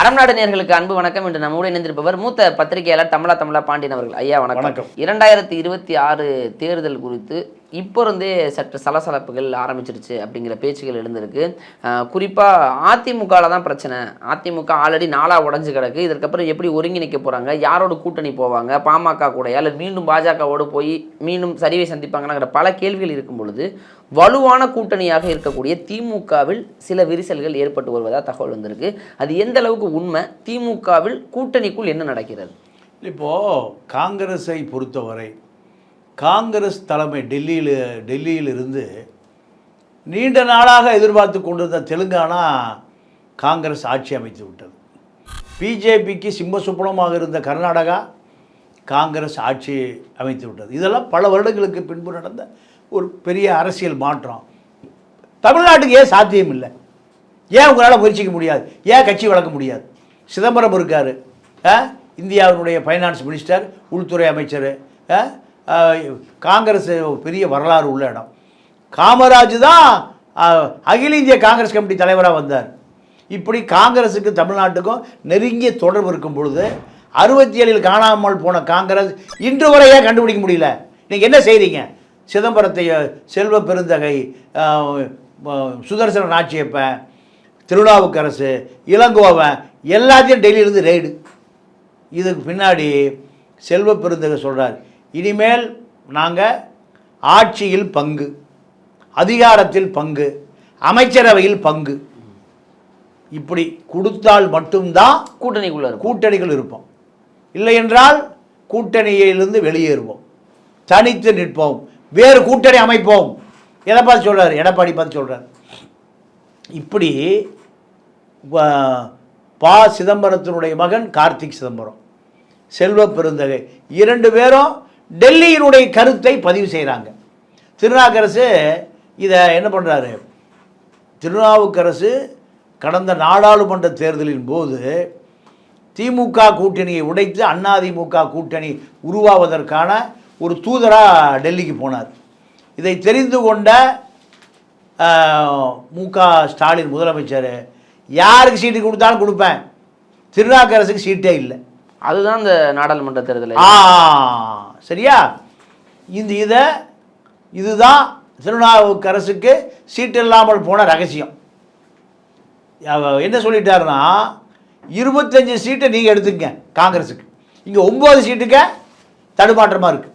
அறம்நாடு நேர்களுக்கு அன்பு வணக்கம். என்று நம்மோடு இணைந்திருப்பவர் மூத்த பத்திரிகையாளர் தமிழா தமிழா பாண்டியன் அவர்கள். ஐயா வணக்கம். இரண்டாயிரத்தி இருபத்தி ஆறு தேர்தல் குறித்து இப்போ இருந்தே சற்று சலசலப்புகள் ஆரம்பிச்சிருச்சு அப்படிங்கிற பேச்சுகள் எழுந்திருக்கு. குறிப்பாக அதிமுகவில் தான் பிரச்சனை. அதிமுக ஆல்ரெடி நாளாக உடஞ்சு கிடக்கு. இதற்கப்புறம் எப்படி ஒருங்கிணைக்க போகிறாங்க யாரோட கூட்டணி போவாங்க? பாமக கூடயா? இல்லை மீண்டும் பாஜகவோடு போய் மீண்டும் சரிவை சந்திப்பாங்கங்கிற பல கேள்விகள் இருக்கும் பொழுது வலுவான கூட்டணியாக இருக்கக்கூடிய திமுகவில் சில விரிசல்கள் ஏற்பட்டு வருவதாக தகவல் வந்திருக்கு. அது எந்த அளவுக்கு உண்மை? திமுகவில் கூட்டணிக்குள் என்ன நடக்கிறது? இப்போது காங்கிரஸை பொறுத்தவரை காங்கிரஸ் தலைமை டெல்லியில் டெல்லியிலிருந்து நீண்ட நாளாக எதிர்பார்த்து கொண்டிருந்த தெலுங்கானா காங்கிரஸ் ஆட்சி அமைத்து விட்டது. பிஜேபிக்கு சிம்ம சுப்பனமாக இருந்த கர்நாடகா காங்கிரஸ் ஆட்சி அமைத்து விட்டது. இதெல்லாம் பல வருடங்களுக்கு பின்பு நடந்த ஒரு பெரிய அரசியல் மாற்றம். தமிழ்நாட்டுக்கு ஏன் சாத்தியம் இல்லை? ஏன் உங்களால் முயற்சிக்க முடியாது? ஏன் கட்சி வளர்க்க முடியாது? சிதம்பரம் இருக்கார். இந்தியாவினுடைய ஃபைனான்ஸ் மினிஸ்டர் உள்துறை அமைச்சர். ஆ, காங்கிரஸ் பெரிய வரலாறு உள்ள இடம். காமராஜ் தான் அகில இந்திய காங்கிரஸ் கமிட்டி தலைவராக வந்தார். இப்படி காங்கிரஸுக்கு தமிழ்நாட்டுக்கும் நெருங்கிய தொடர்பு இருக்கும் பொழுது அறுபத்தி ஏழில் காணாமல் போன காங்கிரஸ் இன்று வரை ஏன் கண்டுபிடிக்க முடியல? நீங்கள் என்ன செய்கிறீங்க சிதம்பரத்தை செல்வ பெருந்தகை சுதர்சன நாச்சியப்பன் திருநாவுக்கரசு இளங்கோவன் எல்லாத்தையும் டெல்லியிலேருந்து ரெய்டு. இதுக்கு பின்னாடி செல்வ பெருந்தகை சொல்கிறார் இனிமேல் நாங்கள் ஆட்சியில் பங்கு அதிகாரத்தில் பங்கு அமைச்சரவையில் பங்கு. இப்படி கொடுத்தால் மட்டும்தான் கூட்டணிக்குள்ள கூட்டணிகள் இருப்போம். இல்லை என்றால் கூட்டணியிலிருந்து வெளியேறுவோம். தனித்து நிற்போம். வேறு கூட்டணி அமைப்போம். எதை பார்த்து சொல்றாரு எடப்பாடி பார்த்து சொல்றார். இப்படி ப சிதம்பரத்தினுடைய மகன் கார்த்திக் சிதம்பரம். செல்வ பெருந்தகை. இரண்டு பேரும் டெல்லியினுடைய கருத்தை பதிவு செய்கிறாங்க திருநாக்கரசு இதை என்ன பண்ணுறாரு திருநாவுக்கரசு கடந்த நாடாளுமன்ற தேர்தலின் போது திமுக கூட்டணியை உடைத்து அதிமுக கூட்டணி உருவாவதற்கான ஒரு தூதராக டெல்லிக்கு போனார். இதை தெரிந்து கொண்ட மு க ஸ்டாலின் முதலமைச்சர் யாருக்கு சீட்டு கொடுத்தாலும் கொடுப்பேன். திருநாக்கரசுக்கு சீட்டே இல்லை. அதுதான் இந்த நாடாளுமன்ற தேர்தல். ஆ சரியா? இந்த இதை இதுதான் திருநாவுக்கரசுக்கு சீட்டு இல்லாமல் போன ரகசியம். என்ன சொல்லிட்டாருன்னா இருபத்தஞ்சு சீட்டை நீங்கள் எடுத்துக்கங்க காங்கிரஸுக்கு இங்கே ஒம்பது சீட்டுக்க தடுமாற்றமாக இருக்குது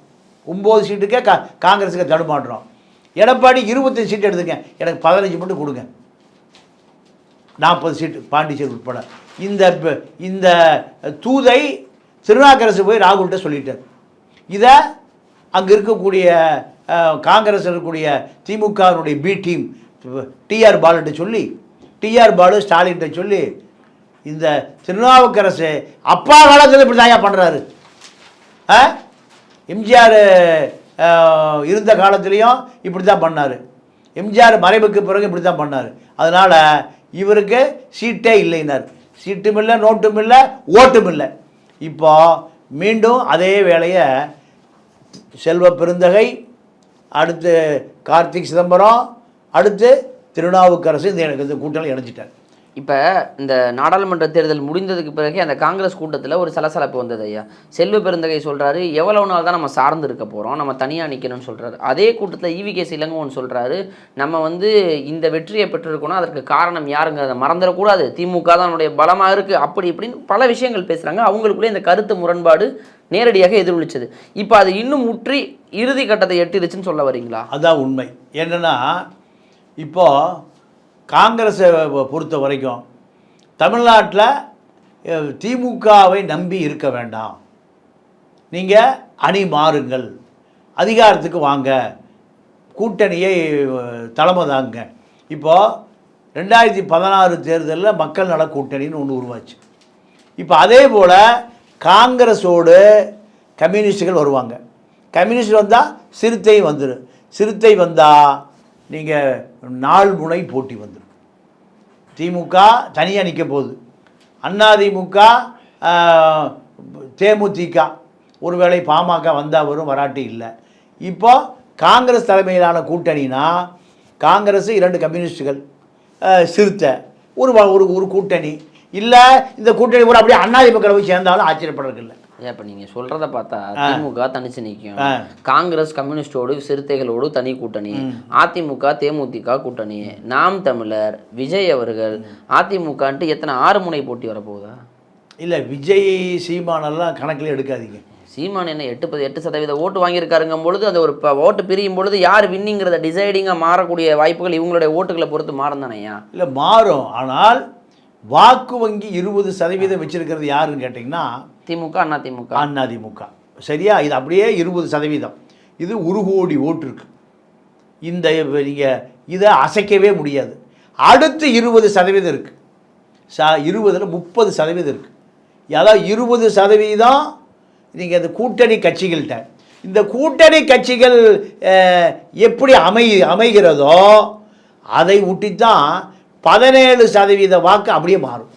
ஒம்பது சீட்டுக்கே கா காங்கிரஸுக்கு தடுமாற்றம். எடப்பாடி இருபத்தஞ்சு சீட்டு எடுத்துங்க எனக்கு பதினஞ்சு மட்டும் கொடுங்க. நாற்பது சீட்டு பாண்டிச்சேரி உட்பட. இந்த இந்த தூதை திருநாக்கரசு போய் ராகுல்கிட்ட சொல்லிட்டார். இதை அங்கே இருக்கக்கூடிய காங்கிரஸ் இருக்கக்கூடிய திமுகவினுடைய பி டீம் டிஆர் பாலுகிட்ட சொல்லி டிஆர் பாலு ஸ்டாலின்கிட்ட சொல்லி இந்த திருநாவுக்கரசு அப்பா காலத்தில் இப்படி தாயா பண்ணுறாரு எம்ஜிஆர் இருந்த காலத்துலேயும் இப்படி தான் பண்ணார். எம்ஜிஆர் மறைவுக்கு பிறகு இப்படி தான் பண்ணார். அதனால் இவருக்கு சீட்டே இல்லைனார் சீட்டும் இல்லை நோட்டும் இல்லை ஓட்டும் இல்லை. இப்போ மீண்டும் அதே வேலையை செல்வ பெருந்தகை அடுத்து கார்த்திக் சிதம்பரம் அடுத்து திருநாவுக்கரசு இந்த எனக்கு இந்த கூட்டணி இணைஞ்சிட்டார். இப்போ இந்த நாடாளுமன்ற தேர்தல் முடிந்ததுக்கு பிறகு அந்த காங்கிரஸ் கூட்டத்தில் ஒரு சலசலப்பு வந்தது ஐயா. செல்வ பெருந்தகை சொல்கிறாரு எவ்வளவு நாள் தான் நம்ம சார்ந்து இருக்க போகிறோம் நம்ம தனியாக நிற்கணும்னு சொல்கிறாரு அதே கூட்டத்தில் ஈவி கே சொல்கிறாரு நம்ம வந்து இந்த வெற்றியை பெற்றிருக்கோம்னா அதற்கு காரணம் யாருங்கிறத மறந்துடக்கூடாது. திமுக தான் நம்முடைய பலமாக இருக்குது அப்படி இப்படின்னு பல விஷயங்கள் பேசுகிறாங்க அவங்களுக்குள்ளே இந்த கருத்து முரண்பாடு நேரடியாக எதிரொலிச்சது. இப்போ அது இன்னும் முற்றி இறுதி கட்டத்தை எட்டிருச்சுன்னு சொல்ல வரீங்களா? அதான் உண்மை. என்னென்னா இப்போ காங்கிரஸை பொறுத்த வரைக்கும் தமிழ்நாட்டில் திமுகவை நம்பி இருக்க வேண்டாம். நீங்கள் அணி மாறுங்கள். அதிகாரத்துக்கு வாங்க. கூட்டணியை தலைமை தாங்க. இப்போது ரெண்டாயிரத்தி பதினாறு தேர்தலில் மக்கள் நல கூட்டணின்னு ஒன்று உருவாச்சு. இப்போ அதே போல் காங்கிரஸோடு கம்யூனிஸ்டுகள் வருவாங்க. கம்யூனிஸ்ட் வந்தால் சிறுத்தை வந்துடும் சிறுத்தை வந்தால் நீங்கள் நாள் முனை போட்டி வந்துடும் திமுக தனியாக நிற்க போகுது. அதிமுக திமுக தேமுதிக. ஒருவேளை பாமக வந்தால் வரும் வராட்டி இல்லை. இப்போ காங்கிரஸ் தலைமையிலான கூட்டணினா காங்கிரஸ் இரண்டு கம்யூனிஸ்டுகள் சிறுத்தை. ஒரு வ- ஒரு ஒரு கூட்டணி. இல்லை இந்த கூட்டணி கூட அப்படியே அதிமுக போய் சேர்ந்தாலும் ஆச்சரியப்படுறதுக்கு இல்லை. ஏன் இப்ப நீங்க சொல்றத பார்த்தா திமுக தனிச்சு நிக்கும். ஆ. காங்கிரஸ் கம்யூனிஸ்டோடு சிறுத்தைகளோடு தனி கூட்டணி. அதிமுக தேமுதிக கூட்டணி. நாம் தமிழர் விஜய் அவர்கள் அதிமுகன்ட்டு எத்தனை ஆறு முனை போட்டி வரப்போகுதா? இல்லை விஜய் சீமானெல்லாம் கணக்கில் எடுக்காதீங்க. சீமான் என்ன எட்டு எட்டு சதவீத ஓட்டு வாங்கியிருக்காருங்கும் பொழுது அந்த ஒரு ஓட்டு பிரியும் பொழுது யார் வின்னிங்கிறத டிசைடிங்காக மாறக்கூடிய வாய்ப்புகள் இவங்களுடைய ஓட்டுகளை பொறுத்து மாறும் தானேயா இல்லை மாறும். ஆனால் வாக்கு வங்கி இருபது சதவீதம் வச்சிருக்கிறது யாருன்னு கேட்டிங்கன்னா திமுக அண்ணா திமுக அதிமுக. சரியா? இது அப்படியே இருபது சதவீதம். இது ஒரு கோடி ஓட்டு இருக்கு. இந்த நீங்கள் இதை அசைக்கவே முடியாது. அடுத்து இருபது சதவீதம் இருக்குது ச இருபதில் முப்பது சதவீதம் இருக்குது அதாவது இருபது சதவீதம்? நீங்கள் இந்த கூட்டணி கட்சிகள்கிட்ட. இந்த கூட்டணி கட்சிகள் எப்படி அமை அமைகிறதோ அதை ஒட்டித்தான் பதினேழு சதவீத வாக்கு அப்படியே மாறும்.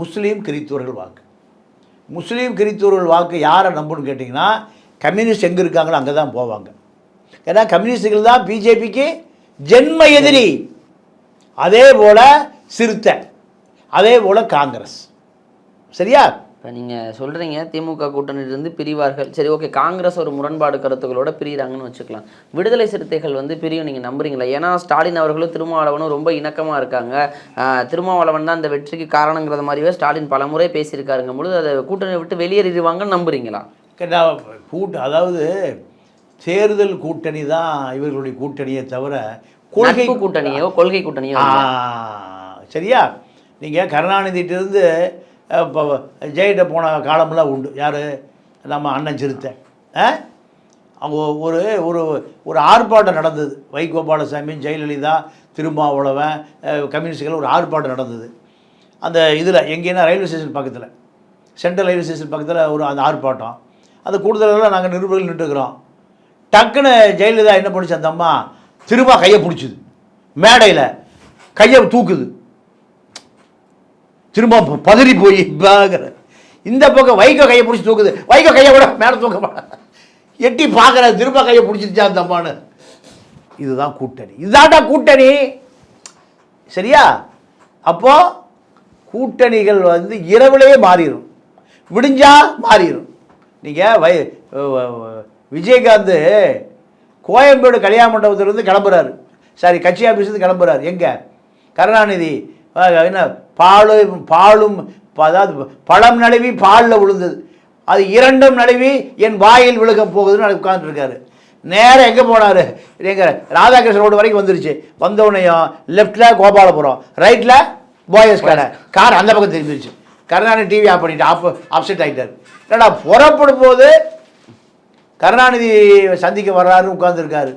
முஸ்லீம் கிறித்தவர்கள் வாக்கு. முஸ்லீம் கிறித்தவர்கள் வாக்கு யாரை நம்பணும்னு கேட்டிங்கன்னா கம்யூனிஸ்ட் எங்கே இருக்காங்களோ அங்கே தான் போவாங்க. ஏன்னா கம்யூனிஸ்டுகள் தான் பிஜேபிக்கு ஜென்ம எதிரி. அதே போல் சிறுத்தை. அதே போல் காங்கிரஸ். சரியா? இப்போ நீங்கள் சொல்கிறீங்க திமுக கூட்டணியிலிருந்து பிரிவார்கள். சரி ஓகே காங்கிரஸ் ஒரு முரண்பாடு கருத்துக்களோட பிரிகிறாங்கன்னு வச்சுக்கலாம். விடுதலை சிறுத்தைகள் வந்து பிரியும் நீங்கள் நம்புறீங்களா? ஏன்னா ஸ்டாலின் அவர்களும் திருமாவளவனும் ரொம்ப இணக்கமாக இருக்காங்க. திருமாவளவன் தான் அந்த வெற்றிக்கு காரணங்கிறத மாதிரியே ஸ்டாலின் பலமுறை பேசியிருக்காருங்கும் பொழுது அதை கூட்டணி விட்டு வெளியேறிடுவாங்கன்னு நம்புறீங்களா? கூட்டு அதாவது தேர்தல் கூட்டணி தான் இவர்களுடைய கூட்டணியே தவிர கொள்கை கூட்டணியோ கொள்கை கூட்டணியோ. சரியா? நீங்கள் கருணாநிதிட்டிருந்து இப்போ ஜெயிட்ட போன காலம்லாம் உண்டு. யார்? நம்ம அண்ணன் சிறுத்தை. ஆ? அவங்க ஒரு ஒரு ஒரு ஆர்ப்பாட்டம் நடந்தது. வைகோபாலசாமி ஜெயலலிதா திருமாவளவன் கம்யூனிஸ்டுகள் ஒரு ஆர்ப்பாட்டம் நடந்தது. அந்த இதில் எங்கேன்னா ரயில்வே ஸ்டேஷன் பக்கத்தில். சென்ட்ரல் ரயில்வே ஸ்டேஷன் பக்கத்தில் ஒரு அந்த ஆர்ப்பாட்டம். அந்த கூடுதலெல்லாம் நாங்கள் நிருபர்கள் நின்றுக்கிறோம் டக்குன்னு ஜெயலலிதா என்ன பண்ணுச்சு அந்த அம்மா? திரும்ப கையை பிடிச்சிது. மேடையில் கையை தூக்குது. திரும்ப பதறி போய் பாக்குற. இந்த பக்கம் வைகோ கையை பிடிச்சி தூக்குது. வைகோ கையை விட மேலே தூக்க. மாட்டேன். எட்டி பார்க்குற திரும்ப கையை பிடிச்சிருச்சா தம்மானு இதுதான் கூட்டணி. இதுதான்டா கூட்டணி. சரியா? அப்போ கூட்டணிகள் வந்து இரவுலேயே மாறிடும் விடிஞ்சால் மாறிடும் நீங்கள் வை விஜயகாந்த் கோயம்பேடு கல்யாண மண்டபத்திலிருந்து கிளம்புறாரு. சாரி கட்சி ஆஃபீஸ்லேருந்து கிளம்புறாரு. எங்கே? கருணாநிதி. என்ன பாலும் பாலும் ப- அதாவது பழம் நழுவி பாலில் விழுந்தது. அது இரண்டும் நழுவி என் வாயில் விழுக போகுதுன்னு உட்காந்துருக்காரு நேராக எங்கே போனார்? எங்கள் ராதாகிருஷ்ணன் ரோடு வரைக்கும் வந்துருச்சு. வந்தவுடனேயும் லெஃப்டில் கோபாலபுரம் ரைட்டில் போயஸ் கடை. கார் அந்த பக்கம் திரும்பிடுச்சு கருணாநிதி டிவி ஆஃப் பண்ணிட்டு ஆஃப் அப்செட் ஆகிட்டார் என்னடா புறப்படும் போது கருணாநிதி சந்திக்க வர்றாருன்னு உட்காந்துருக்காரு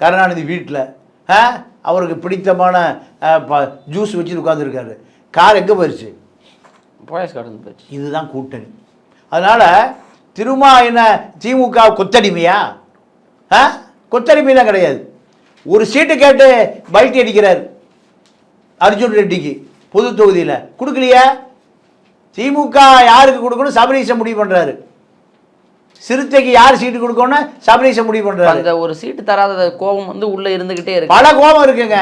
கருணாநிதி வீட்டில் ஆ? அவருக்கு பிடித்தமான ஜூஸ் வச்சு உட்காந்துருக்காரு கார் எங்கே போயிடுச்சு போயஸ் கடந்து போச்சு இதுதான் கூட்டணி. அதனால் திருமா என்ன திமுக கொத்தடிமையா? ஆ கொத்தடிமைலாம் கிடையாது. ஒரு சீட்டு கேட்டு பல்ட்டி அடிக்கிறார் அர்ஜுன் ரெட்டிக்கு பொது தொகுதியில். கொடுக்கலையா? திமுக யாருக்கு கொடுக்கணும்? சபரீசன் முடிவு பண்ணுறாரு சிறுத்தைக்கு யார் சீட்டு கொடுக்கணும்னு சபரீசன் முடிவு பண்ணுறாரு அந்த ஒரு சீட்டு தராத கோபம் வந்து உள்ள இருந்துகிட்டே இருக்கு. பல கோபம் இருக்குங்க.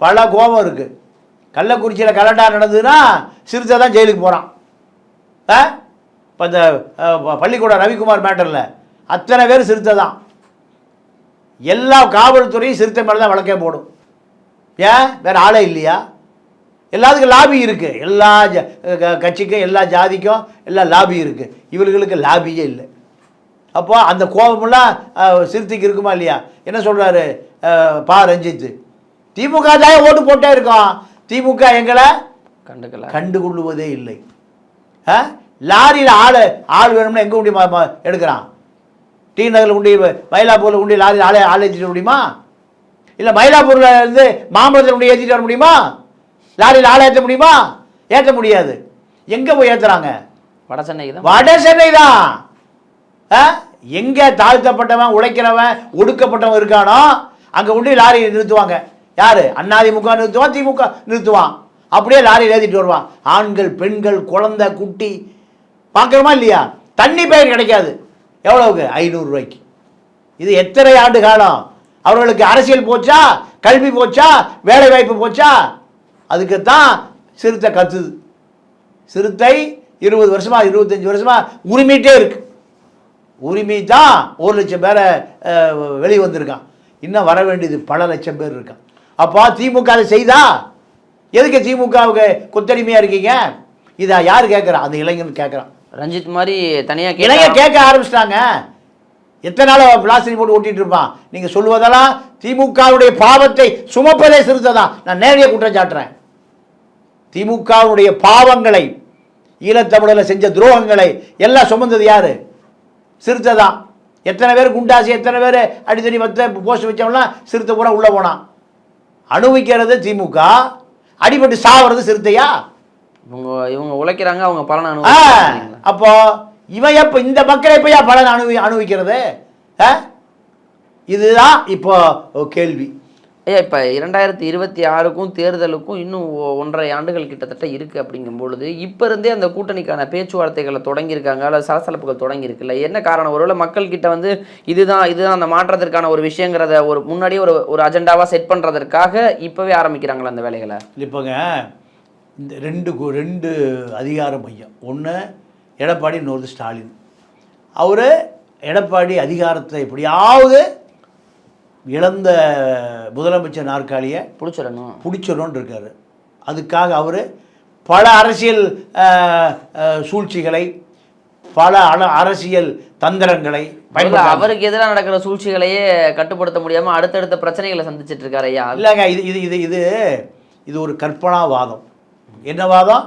பல கோபம் இருக்கு. கள்ளக்குறிச்சியில் கலண்டா நடந்ததுன்னா சிறுத்தை தான் ஜெயிலுக்கு போகிறான் ஆ? இப்போ இந்த பள்ளிக்கூடம் ரவிக்குமார் மேட்டரில் அத்தனை பேர் சிறுத்தை தான். எல்லா காவல்துறையும் சிறுத்தை மேலே தான் வழக்கே போடும். ஏன்? வேறு ஆளே இல்லையா? எல்லாத்துக்கும் லாபி இருக்குது எல்லா ஜ- கட்சிக்கும் எல்லா ஜாதிக்கும் எல்லா லாபி இருக்குது இவர்களுக்கு லாபியே இல்லை. அப்போ அந்த கோபமெல்லாம் சிறுத்தைக்கு இருக்குமா இல்லையா? என்ன சொல்கிறாரு பா ரஞ்சித். திமுக தான் ஓட்டு போட்டே இருக்கோம். திமுக எங்களை கண்டுக்கல. கண்டுகொள்ளுவதே இல்லை. ஆ லாரியில் ஆள் ஆள் வேணும்னா எங்கே உண்டி ம- ம- எடுக்கிறான்? டி நகரில் உண்டி மயிலாப்பூரில் உண்டி லாரியில் ஆளை ஆள் ஏற்றிட்டு முடியுமா? இல்லை மயிலாப்பூரில் இருந்து மாம்பழத்தில் உண்டி ஏற்றிட்டு வர முடியுமா? லாரியில் ஆளை ஏற்ற முடியுமா? ஏற்ற முடியாது. எங்கே போய் ஏற்றுறாங்க வட தான். வட சென்னை தான்? எங்கே தாழ்த்தப்பட்டவன் உழைக்கிறவன் ஒடுக்கப்பட்டவன் இருக்கானோ அங்கே உண்டு லாரி நிறுத்துவாங்க. யார்? அண்ணாதிமுக நிறுத்துவான் திமுக நிறுத்துவான். அப்படியே லாரியில் ஏற்றிட்டு வருவான். ஆண்கள் பெண்கள் குழந்தை குட்டி. பார்க்குறோமா இல்லையா? தண்ணி பயிர் கிடைக்காது. எவ்வளவுக்கு? ஐநூறுரூவாய்க்கு இது எத்தனை ஆண்டு காலம்? அவர்களுக்கு அரசியல் போச்சா? கல்வி போச்சா? வேலை வாய்ப்பு போச்சா? அதுக்குத்தான் சிறுத்தை கத்துது. சிறுத்தை இருபது வருஷமா இருபத்தஞ்சி வருஷமா உரிமையிட்டே இருக்குது உரிமை தான் ஒரு லட்சம் பேரை வெளியே வந்திருக்கான். இன்னும் வர வேண்டியது பல லட்சம் பேர் இருக்கான். அப்போ திமுக அதை செய்தா? எதுக்கு திமுகவுக்கு கொத்தடிமையாக இருக்கீங்க? இதை யார் கேட்குறா? அந்த இளைஞன் கேட்குறான். ரஞ்சித் மாதிரி தனியா இளைஞர் கேட்க ஆரம்பிச்சிட்டாங்க. எத்தனை நாள் பிளாஸ்டிக் போட்டு ஓட்டிட்டு இருப்பான்? நீங்கள் சொல்வதெல்லாம் திமுகவுடைய பாவத்தை சுமப்பதே சிறுத்தை தான் நான் நேரடியாக குற்றம் சாட்டுறேன். திமுகவுடைய பாவங்களை ஈழத்தமிழில் செஞ்ச துரோகங்களை எல்லாம் சுமந்தது யாரு? சிறுத்தை தான் எத்தனை பேர் குண்டாசி எத்தனை பேர் அடித்தடி மற்ற போஸ்ட் வச்சவங்களாம் சிறுத்தை பூரா உள்ளே போனான் அனுபவிக்கிறது திமுக. அடிபட்டு சாவறது சிறுத்தையா? இவங்க இவங்க உழைக்கிறாங்க அவங்க பலன் அனுபவிக்கிறாங்க. அப்போ இவன் எப்போ இந்த மக்களை எப்பயா பலன் அனுபவி அனுபவிக்கிறது? இதுதான் இப்போ கேள்வி. ஐயா இப்போ இரண்டாயிரத்தி இருபத்தி ஆறுக்கும் தேர்தலுக்கும் இன்னும் ஒன்றரை ஆண்டுகள் கிட்டத்தட்ட இருக்குது அப்படிங்கும் பொழுது இப்போ இருந்தே அந்த கூட்டணிக்கான பேச்சுவார்த்தைகளை தொடங்கியிருக்காங்க. அல்லது சலசலப்புகள் தொடங்கியிருக்குல்ல. என்ன காரணம்? ஒருவேளை மக்கள்கிட்ட வந்து இதுதான் இதுதான் அந்த மாற்றத்திற்கான ஒரு விஷயங்கிறத ஒரு முன்னாடியே ஒரு ஒரு அஜெண்டாவாக செட் பண்ணுறதற்காக இப்போவே ஆரம்பிக்கிறாங்களா அந்த வேலைகளை? இப்போங்க இந்த ரெண்டு ரெண்டு அதிகார மையம். ஒன்று எடப்பாடி இன்னொரு ஸ்டாலின். அவர் எடப்பாடி அதிகாரத்தை எப்படியாவது இழந்த முதலமைச்சர் நாற்காலியை பிடிச்சிடணும். பிடிச்சிடணும்னு இருக்காரு. அதுக்காக அவர் பல அரசியல் சூழ்ச்சிகளை பல அரசியல் தந்திரங்களை அவருக்கு எதிராக நடக்கிற சூழ்ச்சிகளையே கட்டுப்படுத்த முடியாம அடுத்தடுத்த பிரச்சனைகளை சந்திச்சிட்டு இருக்காரு ஐயா. இல்லைங்க இது இது இது இது இது ஒரு கற்பனா வாதம் என்ன வாதம்?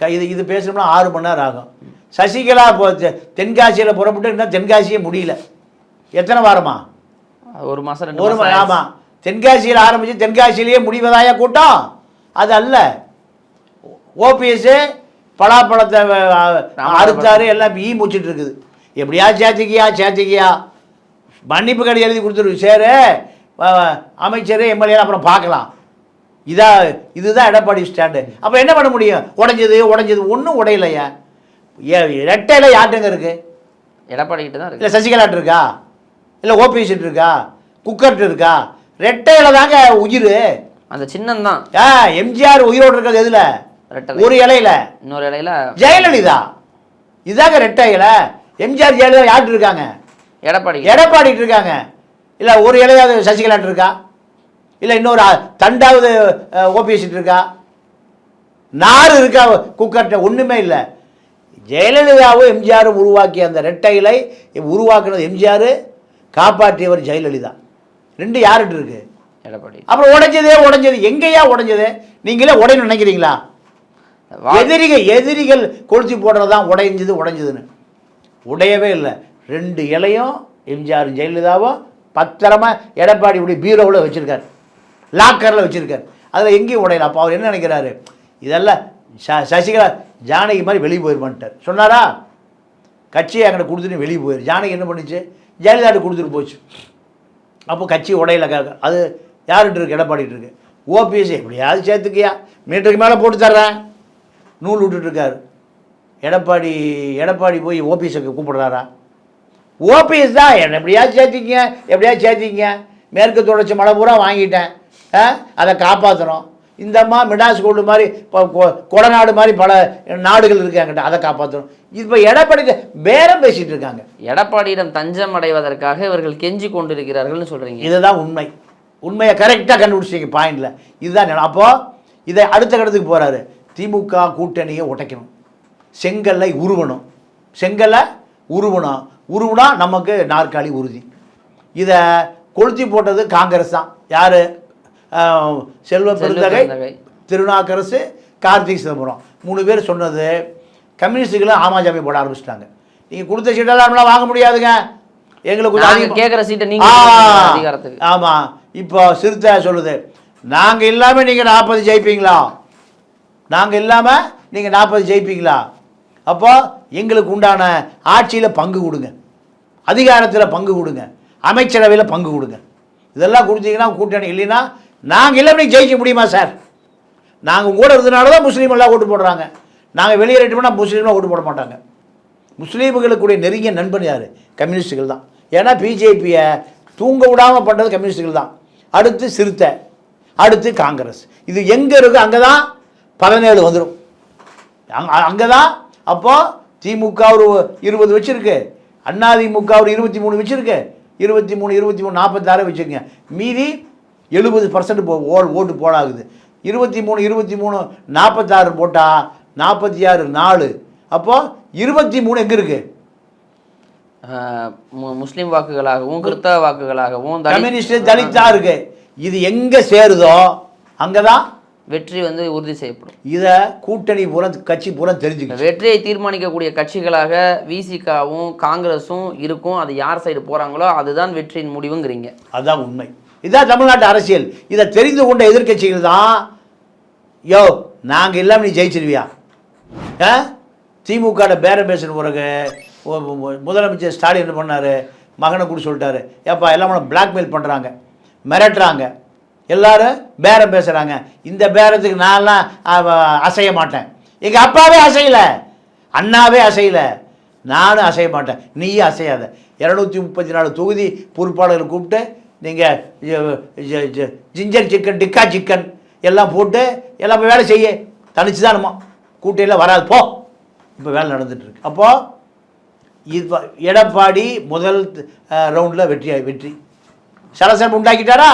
க இது இது பேசணும்னா ஆறு மணி நேரம் ஆகும். சசிகலா தென்காசியில் புறப்பட்டு இன்னும் தென்காசியே முடியல. எத்தனை வாரமா? ஒரு மாசம் ரெண்டு ஒரு. ஆமாம் தென்காசியில் ஆரம்பித்து தென்காசியிலேயே முடிவதாயா கூட்டம்? அது அல்ல. ஓபிஎஸ் பலாப்பழத்தை அறுத்தாரு எல்லாம் ஈ முடிச்சிட்டு இருக்குது. எப்படியா சேர்த்திக்கியா சேர்த்திக்கியா மன்னிப்பு கடி எழுதி கொடுத்துரு சேரு. அமைச்சர் எம்எல்ஏ அப்புறம் பார்க்கலாம். இதா இதுதான் எடப்பாடி ஸ்டாண்டு. அப்போ என்ன பண்ண முடியும்? உடைஞ்சது உடைஞ்சது ஒன்றும் உடையலையா? ஏ ரெட்டையில் யார்ட்டுங்க இருக்குது எடப்பாடி கிட்ட தான் இருக்கு. இல்லை சசிகலாட்டு இருக்கா? இல்லை ஓபிஎஸ் இருக்கா? குக்கர்ட்டு இருக்கா? ரெட்டையில தாங்க உயிர். அந்த சின்னம் தான். ஆ எம்ஜிஆர் உயிரோடு இருக்கிறது எதுல? ஒரு இலையில. இன்னொரு இடையில ஜெயலலிதா. இதாங்க ரெட்டை இலை. எம்ஜிஆர் ஜெயலலிதா யார்ட்டு இருக்காங்க? எடப்பாடி. எடப்பாடிட்டு இருக்காங்க. இல்லை ஒரு இலையாவது சசிகலாட்டு இருக்கா? இல்லை இன்னொரு தண்டாவது ஓபிஎஸ் இருக்கா? நார் இருக்கா குக்கர்ட்ட? ஒன்றுமே இல்லை. ஜெயலலிதாவும் எம்ஜிஆரும் உருவாக்கிய அந்த ரெட்டை இலை உருவாக்குனது எம்ஜிஆர். காப்பாற்றியவர் ஜெயலலிதா. ரெண்டு யார்கிட்ட இருக்கு? எடப்பாடி. அப்புறம் உடைஞ்சதே உடைஞ்சது. எங்கேயா உடைஞ்சது? நீங்களே உடையணும் நினைக்கிறீங்களா? எதிரிகள் எதிரிகள் கொளுத்தி போடுறது தான் உடைஞ்சது உடைஞ்சதுன்னு. உடையவே இல்லை. ரெண்டு இலையும் எம்ஜிஆர் ஜெயலலிதாவும் பத்திரமா எடப்பாடி இப்படி பீரோவில் வச்சுருக்காரு. லாக்கரில் வச்சுருக்காரு. அதில் எங்கேயும் உடையல. அப்போ அவர் என்ன நினைக்கிறாரு? இதெல்லாம் ச சசிகலா ஜானகி மாதிரி வெளியே போயிருமான்ட்டார். சொன்னாரா? கட்சியை அங்கே கொடுத்துட்டு வெளியே போயிரு. ஜானகி என்ன பண்ணுச்சு? ஜெயலலிதாட்டு கொடுத்துட்டு போச்சு. அப்போ கட்சி உடையில அது யார்கிட்ட இருக்கு? எடப்பாடிட்டு இருக்கு. ஓபிஎஸ் எப்படியாவது சேர்த்துக்கியா? மீட்டருக்கு மேலே போட்டு தர்றேன் நூல் விட்டுட்டுருக்காரு. எடப்பாடி எடப்பாடி போய் ஓபிஎஸ்க்கு கூப்பிடுறாரா? ஓபிஎஸ் தான் என்ன எப்படியாவது சேர்த்திக்கிங்க எப்படியாவது சேர்த்திக்கிங்க. மேற்கு தொடர்ச்சி மழை பூரா வாங்கிட்டேன். அதை காப்பாற்றணும் இந்த அம்மா மிடாஸ் கோல்டு மாதிரி இப்போ கொடநாடு மாதிரி பல நாடுகள் இருக்கு என்கிட்ட. அதை காப்பாற்றணும் இப்போ எடப்பாடி பேரம் பேசிட்டு இருக்காங்க. எடப்பாடியிடம் தஞ்சம் அடைவதற்காக இவர்கள் கெஞ்சி கொண்டிருக்கிறார்கள்னு சொல்றீங்க. இதுதான் உண்மை. உண்மையை கரெக்டாக கண்டுபிடிச்சிங்க பாயிண்டில் இதுதான் நிலம். அப்போ இதை அடுத்த கட்டத்துக்கு போகிறாரு திமுக கூட்டணியை உடைக்கணும். செங்கல்லை உருவணும். செங்கல்லை உருவணும். உருவுனா நமக்கு நாற்காலி உறுதி. இதை கொளுத்தி போட்டது காங்கிரஸ் தான். யார்? செல்வ பெருந்தகை. திருநாக்கரசு கார்த்திக் சிதம்பரம். மூணு பேர் சொன்னது கம்யூனிஸ்டுகளும் ஆமாஜாமி போட ஆரம்பிச்சிட்டாங்க. நீங்கள் கொடுத்த சீட்டெல்லாம் நம்மளால் வாங்க முடியாதுங்க. எங்களுக்கு கொஞ்சம் கேட்குற சீட்டை நீங்க ஆ, கொடுக்கணும் அதிகாரத்துக்கு. ஆமா. இப்போ சிறுத்தை சொல்லுது நாங்க இல்லாம நீங்க நாற்பது ஜெயிப்பீங்களா? நாங்க இல்லாம நீங்க நாற்பது ஜெயிப்பீங்களா? அப்போ எங்களுக்கு உண்டான ஆட்சியில பங்கு கொடுங்க. அதிகாரத்துல பங்கு கொடுங்க. அமைச்சரவையில பங்கு கொடுங்க. இதெல்லாம் கொடுத்தீங்கன்னா கூட்டணி இல்லைன்னா நாங்கள் இல்லை ஜெயிக்க முடியுமா சார் நாங்கள் கூட இருந்தனால தான் முஸ்லீம் எல்லாம் ஓட்டு போடுறாங்க. நாங்க வெளியேறிட்டோம்னா முஸ்லீம்லாம் ஓட்டு போட மாட்டாங்க. முஸ்லீம்களுக்குடைய நெருங்கிய நண்பன் யார்? கம்யூனிஸ்டுகள் தான். ஏன்னா பிஜேபியை தூங்க விடாமல் பண்ணுறது கம்யூனிஸ்டுகள் தான். அடுத்து சிறுத்தை அடுத்து காங்கிரஸ். இது எங்கே இருக்கோ? அங்கே தான் பதினேழு வந்துடும் அங்க அங்கே தான் அப்போது திமுக ஒரு இருபது வச்சுருக்கு. அதிமுக ஒரு இருபத்தி மூணு வச்சுருக்கு. இருபத்தி மூணு இருபத்தி மூணு நாற்பத்தாறு வச்சுருங்க மீதி எழுபது பர்சன்ட் போ ஓ ஓட்டு போடாகுது. இருபத்தி மூணு இருபத்தி மூணு நாற்பத்தாறு போட்டால் நாற்பத்தி ஆறு நாலு. அப்போது இருபத்தி மூணு எங்கே இருக்குது முஸ்லிம் வாக்குகளாகவும் கிறிஸ்தவ வாக்குகளாகவும் கம்யூனிஸ்ட் தலித்தா இருக்கு. இது எங்கே சேருதோ அங்கே தான் வெற்றி வந்து உறுதி செய்யப்படும். இதை கூட்டணி பூரா கட்சி பூரா தெரிஞ்சுக்கணும் வெற்றியை தீர்மானிக்கக்கூடிய கட்சிகளாக விசிகாவும் காங்கிரஸும் இருக்கும். அது யார் சைடு போறாங்களோ அதுதான் வெற்றியின் முடிவுங்கிறீங்க. அதுதான் உண்மை. இதுதான் தமிழ்நாட்டு அரசியல். இதை தெரிந்து கொண்ட எதிர்க்கட்சிகள் தான் யோ நாங்கள் இல்லாமல் நீ ஜெயிச்சிருவியா? ஆ? திமுக பேரம் பேசின பிறகு முதலமைச்சர் ஸ்டாலின் என்ன பண்ணார்? மகனை கூட சொல்லிட்டாரு. ஏப்பா எல்லாம் பிளாக்மெயில் பண்ணுறாங்க மிரட்டுறாங்க. எல்லாரும் பேரம் பேசுகிறாங்க இந்த பேரத்துக்கு நான்லாம் அசைய மாட்டேன். எங்கள் அப்பாவே அசையலை. அண்ணாவே அசையலை. நானும் அசைய மாட்டேன். நீயும் அசையாத. இரநூத்தி முப்பத்தி நாலு தொகுதி பொறுப்பாளர்களை கூப்பிட்டு நீங்கள் ஜிஞ்சர் சிக்கன் டிக்கா சிக்கன் எல்லாம் போட்டு எல்லாம் வேலை செய்ய. தனிச்சு தான் நம்ம. கூட்டையில் வராது. போ. இப்போ வேலை நடந்துட்டு இருக்கு அப்போது இது எடப்பாடி முதல் ரவுண்டில் வெற்றி வெற்றி. சலசலம் உண்டாக்கிட்டாரா?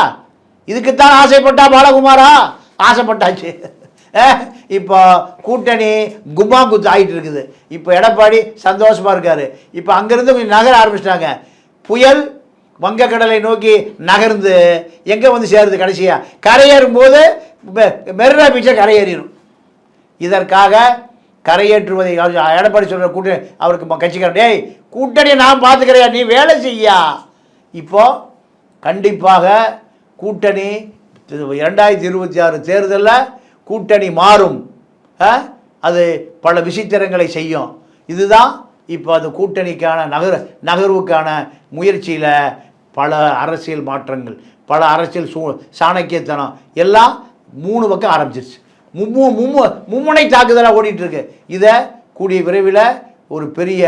இதுக்குத்தான் ஆசைப்பட்டா பாலகுமாரா? ஆசைப்பட்டாச்சு. இப்போ கூட்டணி கும்மா குத்து ஆகிட்டு இருக்குது. இப்போ எடப்பாடி சந்தோஷமாக இருக்கார். இப்போ அங்கேருந்து கொஞ்சம் நகர ஆரம்பிச்சிட்டாங்க. புயல் வங்கக்கடலை நோக்கி நகர்ந்து எங்கே வந்து சேருது கடைசியாக கரையேறும் போது மெ- மெரினா பீச்சை கரையேறிடும் இதற்காக கரையேற்றுவதை எடப்பாடி சொல்கிற கூட்டணி அவருக்கு ம- கட்சிக்காரன் டேய் கூட்டணியை நான் பார்த்துக்கிறேன் நீ வேலை செய்யா. இப்போது கண்டிப்பாக கூட்டணி இரண்டாயிரத்தி இருபத்தி ஆறு தேர்தலில் கூட்டணி மாறும். அது பல விசித்திரங்களை செய்யும். இதுதான் இப்போ அந்த கூட்டணிக்கான நகர் நகர்வுக்கான முயற்சியில் பல அரசியல் மாற்றங்கள் பல அரசியல் சூ சாணக்கியத்தனம் எல்லாம் மூணு பக்கம் ஆரம்பிச்சிருச்சு. மும்மு மும்மு மும்முனை தாக்குதலாக ஓடிட்டு இருக்கு இதை கூடிய விரைவில் ஒரு பெரிய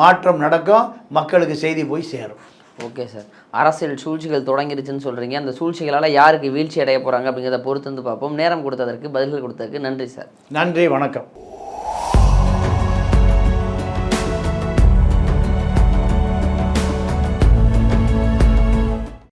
மாற்றம் நடக்கும். மக்களுக்கு செய்தி போய் சேரும். Okay sir. அரசியல் சூழ்ச்சிகள் தொடங்கிருச்சுன்னு சொல்றீங்க. அந்த சூழ்ச்சிகளால் யாருக்கு வீழ்ச்சி அடைய போறாங்க அப்படிங்கிறத பொறுத்து வந்து பார்ப்போம். நேரம் கொடுத்ததற்கு பதில்கள் கொடுத்ததற்கு நன்றி சார். நன்றி வணக்கம்.